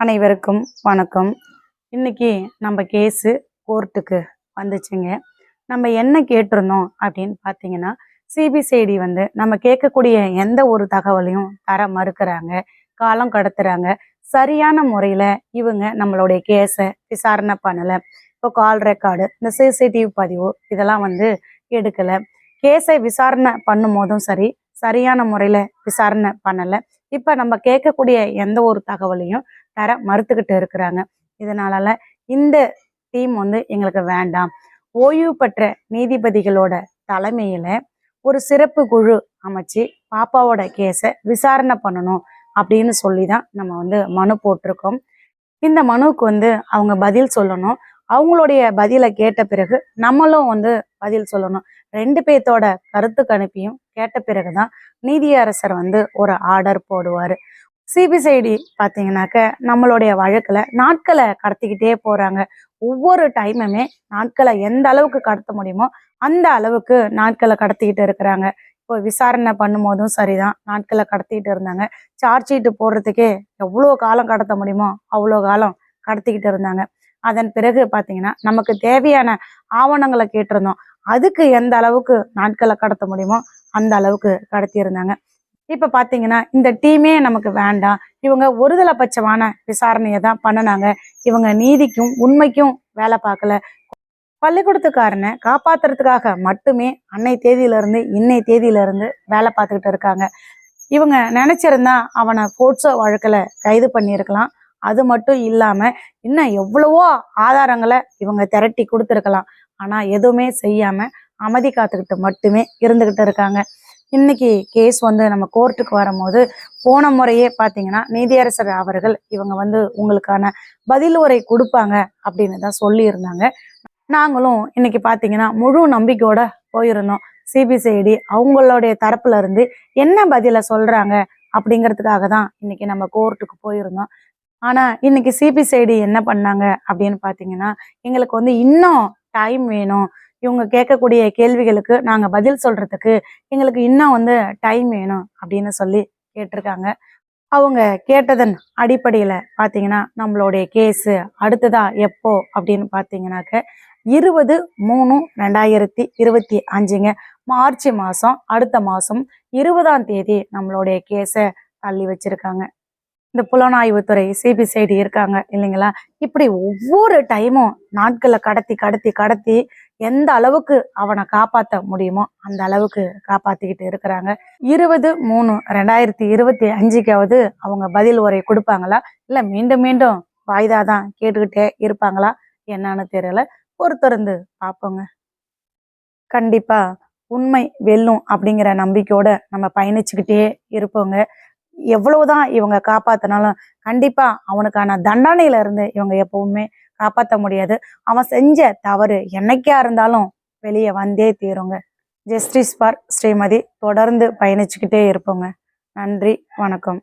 அனைவருக்கும் வணக்கம். இன்னைக்கு நம்ம கேஸு கோர்ட்டுக்கு வந்துச்சுங்க. நம்ம என்ன கேட்டிருந்தோம் அப்படின்னு பார்த்தீங்கன்னா சிபிசிஐடி வந்து நம்ம கேட்கக்கூடிய எந்த ஒரு தகவலையும் தர மறுக்கிறாங்க காலம் கடத்துறாங்க. சரியான முறையில் இவங்க நம்மளுடைய கேஸை விசாரணை பண்ணலை. இப்போ கால் ரெக்கார்டு இந்த சிசிடிவி பதிவு இதெல்லாம் வந்து எடுக்கலை. கேஸை விசாரணை பண்ணும் போதும் சரி சரியான முறையில் விசாரணை பண்ணலை. இப்போ நம்ம கேட்கக்கூடிய எந்த ஒரு தகவலையும் தர மறுத்துக்கிட்டு இருக்கிறாங்க. இதனால இந்த டீம் வந்து எங்களுக்கு வேண்டாம். ஓய்வு பெற்ற நீதிபதிகளோட தலைமையில ஒரு சிறப்பு குழு அமைச்சு பாப்பாவோட கேஸை விசாரணை பண்ணணும் அப்படின்னு சொல்லி தான் நம்ம வந்து மனு போட்டிருக்கோம். இந்த மனுவுக்கு வந்து அவங்க பதில் சொல்லணும். அவங்களுடைய பதிலை கேட்ட பிறகு நம்மளும் வந்து பதில் சொல்லணும். ரெண்டு பேர்த்தோட கருத்து கணிப்பையும் கேட்ட பிறகுதான் நீதியரசர் வந்து ஒரு ஆர்டர் போடுவார். சிபிசிஐடி பார்த்தீங்கன்னாக்க நம்மளுடைய வழக்கில் நாட்களை கடத்திக்கிட்டே போகிறாங்க ஒவ்வொரு டைமுமே நாட்களை எந்த அளவுக்கு கடத்த முடியுமோ அந்த அளவுக்கு நாட்களை கடத்திக்கிட்டு இருக்கிறாங்க. இப்போ விசாரணை பண்ணும்போதும் சரிதான். நாட்களை கடத்திக்கிட்டு இருந்தாங்க. சார்ஜ் ஷீட்டு போடுறதுக்கே எவ்வளோ காலம் கடத்த முடியுமோ அவ்வளோ காலம் கடத்திக்கிட்டு இருந்தாங்க. அதன் பிறகு பார்த்தீங்கன்னா நமக்கு தேவையான ஆவணங்களை கேட்டிருந்தோம். அதுக்கு எந்த அளவுக்கு நாட்களை கடத்த முடியுமோ அந்த அளவுக்கு கடத்தியிருந்தாங்க. இப்ப பாத்தீங்கன்னா இந்த டீமே நமக்கு வேண்டாம். இவங்க ஒருதலை பட்சமான விசாரணையை தான் பண்ணினாங்க. இவங்க நீதிக்கும் உண்மைக்கும் வேலை பார்க்கல. பள்ளிக்கூடத்துக்காரனை காப்பாத்துறதுக்காக மட்டுமே அன்னை தேதியில இருந்து இன்னை தேதியில இருந்து வேலை பார்த்துக்கிட்டு இருக்காங்க. இவங்க நினைச்சிருந்தா அவனை போட்ஸோ வழக்கில் கைது பண்ணியிருக்கலாம். அது மட்டும் இல்லாம இன்னும் எவ்வளவோ ஆதாரங்களை இவங்க திரட்டி கொடுத்துருக்கலாம். ஆனா எதுவுமே செய்யாம அமைதி காத்துக்கிட்டு மட்டுமே இருந்துகிட்டு இருக்காங்க. இன்னைக்கு கேஸ் வந்து நம்ம கோர்ட்டுக்கு வரும்போது போன முறையே பார்த்தீங்கன்னா நீதியரசர் அவர்கள் இவங்க வந்து உங்களுக்கான பதில் உரை கொடுப்பாங்க அப்படின்னு தான் சொல்லியிருந்தாங்க. நாங்களும் இன்னைக்கு பார்த்தீங்கன்னா முழு நம்பிக்கையோட போயிருந்தோம். சிபிசிஐடி அவங்களுடைய தரப்புல இருந்து என்ன பதில சொல்றாங்க அப்படிங்கிறதுக்காக தான் இன்னைக்கு நம்ம கோர்ட்டுக்கு போயிருந்தோம். ஆனா இன்னைக்கு சிபிசிஐடி என்ன பண்ணாங்க அப்படின்னு பார்த்தீங்கன்னா எங்களுக்கு வந்து இன்னும் டைம் வேணும். இவங்க கேட்கக்கூடிய கேள்விகளுக்கு நாங்கள் பதில் சொல்கிறதுக்கு எங்களுக்கு இன்னும் வந்து டைம் வேணும் அப்படின்னு சொல்லி கேட்டிருக்காங்க. அவங்க கேட்டதன் அடிப்படையில் பார்த்தீங்கன்னா நம்மளுடைய கேஸு அடுத்ததா எப்போ அப்படின்னு பார்த்தீங்கன்னாக்க இருபது மூணு ரெண்டாயிரத்தி இருபத்தி அஞ்சுங்க. மார்ச் மாதம் அடுத்த மாதம் இருபதாம் தேதி நம்மளுடைய கேஸை தள்ளி வச்சிருக்காங்க. இந்த புலனாய்வுத்துறை சிபிசிஐடி இருக்காங்க இல்லைங்களா? இப்படி ஒவ்வொரு டைமும் நாட்களை கடத்தி கடத்தி கடத்தி எந்த அளவுக்கு அவனை காப்பாற்ற முடியுமோ அந்த அளவுக்கு காப்பாத்திக்கிட்டு இருக்கிறாங்க. இருபது மூணு ரெண்டாயிரத்தி இருபத்தி அஞ்சுக்காவது அவங்க பதில் உரை கொடுப்பாங்களா? இல்லை மீண்டும் மீண்டும் வாய்தா தான் கேட்டுக்கிட்டே இருப்பாங்களா? என்னன்னு தெரியல. பொறுத்திருந்து பார்ப்போங்க. கண்டிப்பா உண்மை வெல்லும் அப்படிங்கிற நம்பிக்கையோட நம்ம பயணிச்சுக்கிட்டே இருப்போங்க. எவ்வளவுதான் இவங்க காப்பாத்தினாலும் கண்டிப்பா அவனுக்கான தண்டனையில இருந்து இவங்க எப்பவுமே காப்பாற்ற முடியாது. அவன் செஞ்ச தவறு என்னைக்கா இருந்தாலும் வெளியே வந்தே தீருங்க. Justice for Srimathi. தொடர்ந்து பயணிச்சுக்கிட்டே இருப்போங்க. நன்றி வணக்கம்.